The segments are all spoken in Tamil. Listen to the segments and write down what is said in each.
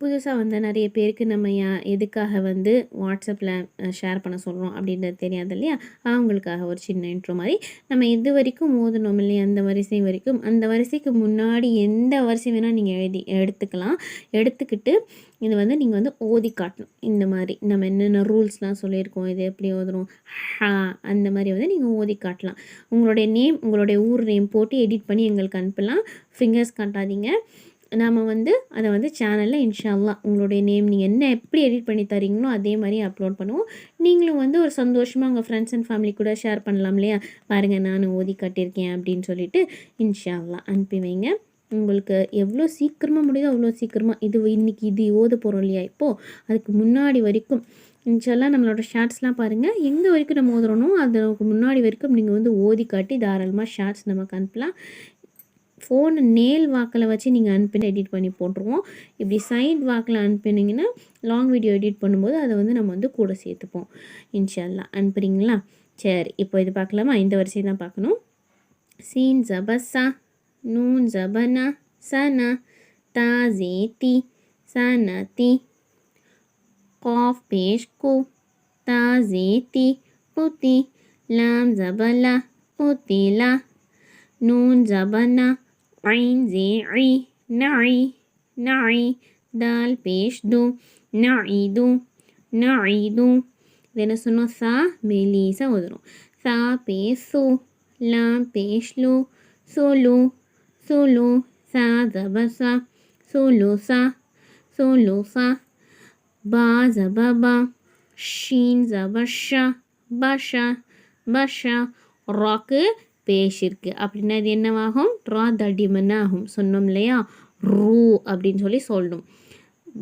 புதுசாக வந்து நிறைய பேருக்கு நம்ம யா எதுக்காக வந்து வாட்ஸ்அப்பில் ஷேர் பண்ண சொல்கிறோம் அப்படின்றது தெரியாது இல்லையா? அவங்களுக்காக ஒரு சின்ன இன்ட்ரோ மாதிரி. நம்ம இது வரைக்கும் ஓதணும் இல்லையா? அந்த வரிசை வரைக்கும். அந்த வரிசைக்கு முன்னாடி எந்த வரிசை வேணால் நீங்கள் எழுதி எடுத்துக்கலாம். எடுத்துக்கிட்டு இது வந்து நீங்கள் வந்து ஓதி காட்டணும். இந்த மாதிரி நம்ம என்னென்ன ரூல்ஸ்லாம் சொல்லியிருக்கோம். இது எப்படி ஓதுறோம்? ஹா அந்த மாதிரி வந்து நீங்கள் ஓதி காட்டலாம். உங்களுடைய நேம் உங்களுடைய ஊர் நேம் போட்டு எடிட் பண்ணி எங்களுக்கு அனுப்பலாம். ஃபிங்கர்ஸ் காட்டாதீங்க. நாம் வந்து அதை வந்து சேனலில் இன்ஷால்லா உங்களுடைய நேம் நீங்கள் என்ன எப்படி எடிட் பண்ணி தரீங்களோ அதே மாதிரி அப்லோட் பண்ணுவோம். நீங்களும் வந்து ஒரு சந்தோஷமாக உங்கள் ஃப்ரெண்ட்ஸ் அண்ட் ஃபேமிலி கூட ஷேர் பண்ணலாம் இல்லையா? பாருங்கள் நான் ஓதி கட்டியிருக்கேன் அப்படின்னு சொல்லிட்டு இன்ஷால்லா அனுப்பி வைங்க. உங்களுக்கு எவ்வளோ சீக்கிரமாக முடியுதோ அவ்வளோ சீக்கிரமாக இது இன்றைக்கி இது ஓத போகிறோம் இல்லையா இப்போது அதுக்கு முன்னாடி வரைக்கும் இன்ஷால்லாம் நம்மளோட ஷார்ட்ஸ்லாம் பாருங்கள் எங்கே வரைக்கும் நம்ம ஓதுறோனோ அதுக்கு முன்னாடி வரைக்கும் நீங்கள் வந்து ஓதி காட்டி தாராளமாக ஷார்ட்ஸ் நமக்கு அனுப்பலாம். ஃபோனை நேல் வாக்கில் வச்சு நீங்கள் அன்பின் எடிட் பண்ணி போட்டுருவோம். இப்படி சைட் வாக்கில் அனுப்பினீங்கன்னா லாங் வீடியோ எடிட் பண்ணும்போது அதை வந்து நம்ம வந்து கூட சேர்த்துப்போம். இன்ஷால்லா அனுப்புகிறீங்களா சரி இப்போ இது பார்க்கலாமா? இந்த வரிசை தான் பார்க்கணும். சீன் ஜபஸா நூன் ஜபனா சனா தாசே தி சனா தி காஃப் பேஷ் கு தாசே தி புத்தி லாம் ஜபலா புத்திலா நூன் ஜபனா عين زي عي نعي نعي دال بيش دو نعي دو ذينا سنو ثا بليسا سودرو ثا بيثو لا بيش لو سولو سولو ثا زبسا سولو سا سولو سا با زبابا شين زبشا باشا باشا راكي ராக்கு பேஷ் அப்படின்னா இது என்னவாகும்? ரா தடிமன் ஆகும் சொன்னோம் இல்லையா ரூ அப்படின்னு சொல்லி சொல்லணும்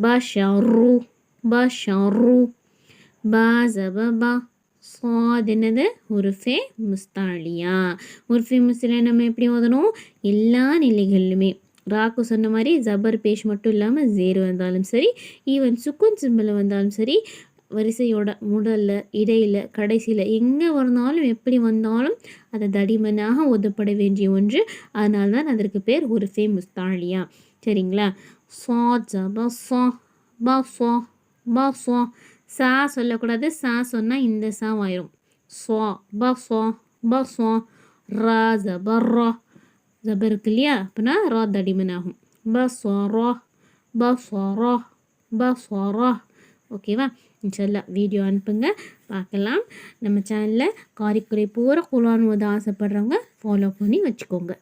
பஷா ரூ. பஷா ரூ. பா ஜபபா சாத் என்னது? உருஃபே முஸ்தாலியா. உருஃபே முஸ்தாலியா நம்ம எப்படி ஓதணும்? எல்லா நிலைகளிலுமே. ராக்கு சொன்ன மாதிரி ஜபர் பேஷ் மட்டும் இல்லாமல் ஜேரு வந்தாலும் சரி ஈவன் சுக்குன் சிம்பிள் வந்தாலும் சரி வரிசையோட முதல்ல இடையில் கடைசியில் எங்கே வந்தாலும் எப்படி வந்தாலும் அதை தடிமனாக ஒதுப்பட வேண்டிய ஒன்று. அதனால தான் அதற்கு பேர் ஒரு ஃபேமஸ் தாழியா. சரிங்களா? சா ஜபா சா பா சா பா சா. சா சொல்லக்கூடாது. சா சொன்னால் இந்த சா ஆயிரும் சா பா சா பா சா. ரா ஜபர் ரா. ஜப இருக்கு இல்லையா? அப்படின்னா ரா தடிமன் ஆகும் ப ஸ்வரா ப ஸ்வரா ப ரா. ஓகேவா? இன்ஷல்லா வீடியோ அனுப்புங்க. பார்க்கலாம். நம்ம சேனலில் காரிக்குறை பூரா குலான் ஓத ஆசைப்பட்றவங்க ஃபாலோ பண்ணி வச்சுக்கோங்க.